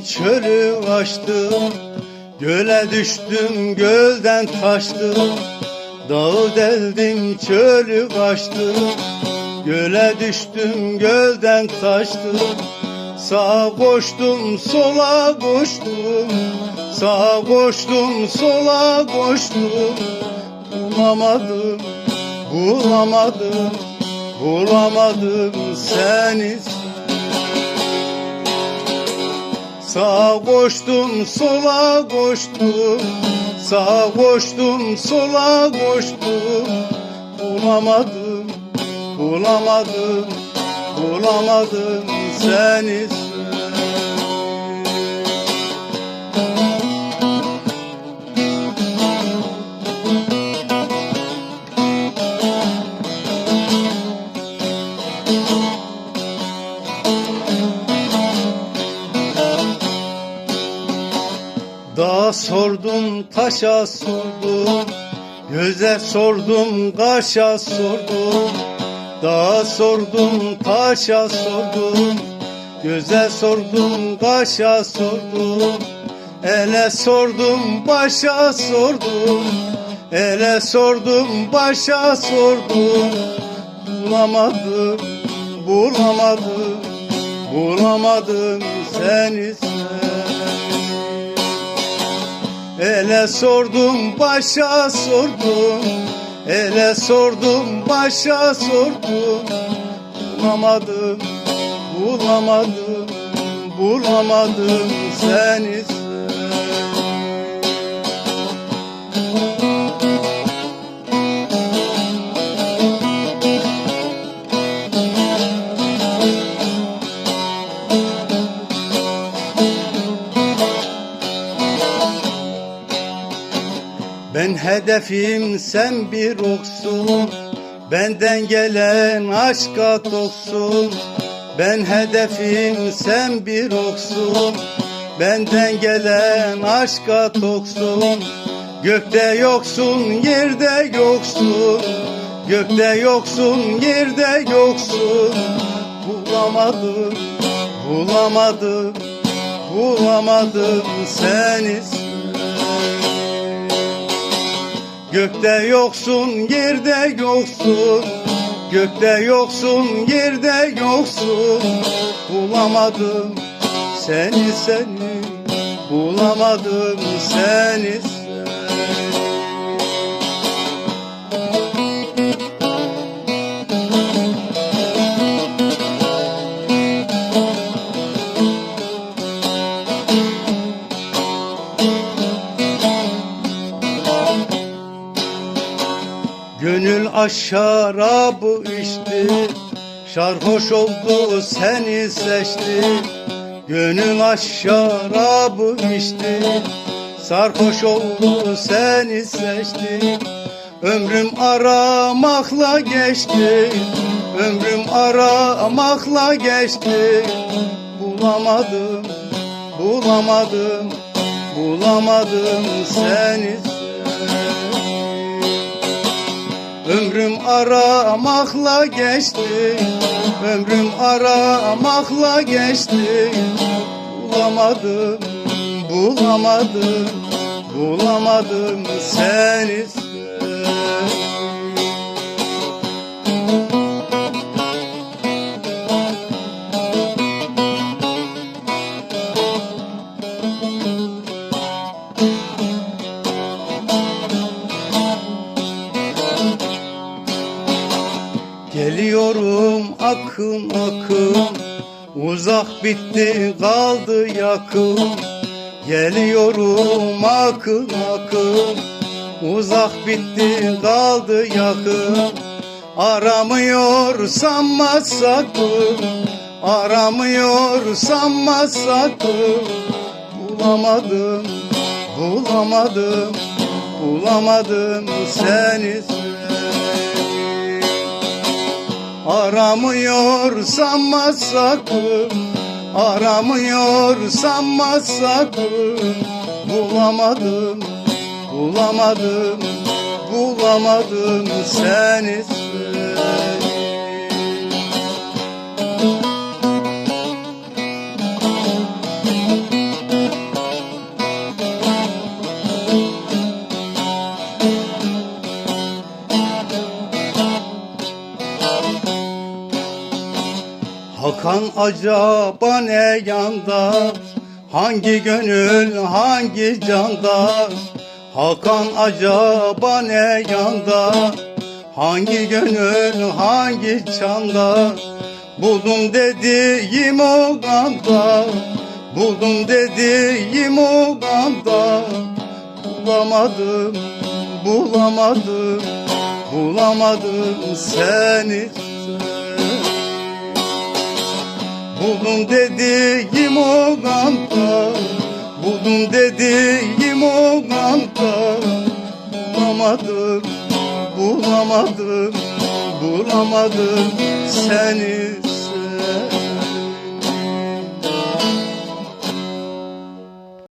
çölü açtım. Göle düştüm gölden taştım. Dağı deldim çölü kaçtım Göle düştüm gölden taştım. Sağa koştum sola koştum. Sağa koştum sola koştum. Bulamadım bulamadım Bulamadım seni Sağa koştum sola koştum. Sağa koştum sola koştum. Bulamadım bulamadım Bulamadım seni Dağa sordum, taşa sordum, göze sordum, kaşa sordum. Dağa sordum, taşa sordum, göze sordum, kaşa sordum. Ele sordum, başa sordum, ele sordum, başa sordum. Bulamadım, bulamadım, bulamadım seni Ele sordum başa sordum. Ele sordum başa sordum. Bulamadım bulamadım Bulamadım seni. Ben hedefim sen bir oksun Benden gelen aşka toksun. Ben hedefim sen bir oksun Benden gelen aşka toksun. Gökte yoksun yerde yoksun. Gökte yoksun yerde yoksun. Bulamadım bulamadım Bulamadım seni Gökte yoksun, yerde yoksun. Gökte yoksun, yerde yoksun. Bulamadım seni seni. Bulamadım seni aşarabı içti Sarhoş oldu seni seçti. Gönül aşarabı içti Sarhoş oldu seni seçti. Ömrüm aramakla geçti. Ömrüm aramakla geçti. Bulamadım, bulamadım Bulamadım seni Ömrüm aramakla geçti Ömrüm aramakla geçti. Bulamadım, bulamadım Bulamadım seni akın akın Uzak bitti kaldı yakın. Geliyorum akın akın Uzak bitti kaldı yakın. Aramıyor sanma sakın Aramıyor sanma sakın. Bulamadım, bulamadım Bulamadım seni Aramıyor sanma sakın. Aramıyor sanma sakın. Bulamadım Bulamadım Bulamadım seni. sen acaba ne yanda? Hangi gönül hangi canda? Hakan acaba ne yanda? Hangi gönül hangi çanda? Buldum dediğim o ganda. Buldum dediğim o ganda. Bulamadım, bulamadım, bulamadım seni Buldum dediğim o ganda Buldum dediğim o ganda Bulamadım, bulamadım, bulamadım seni. sen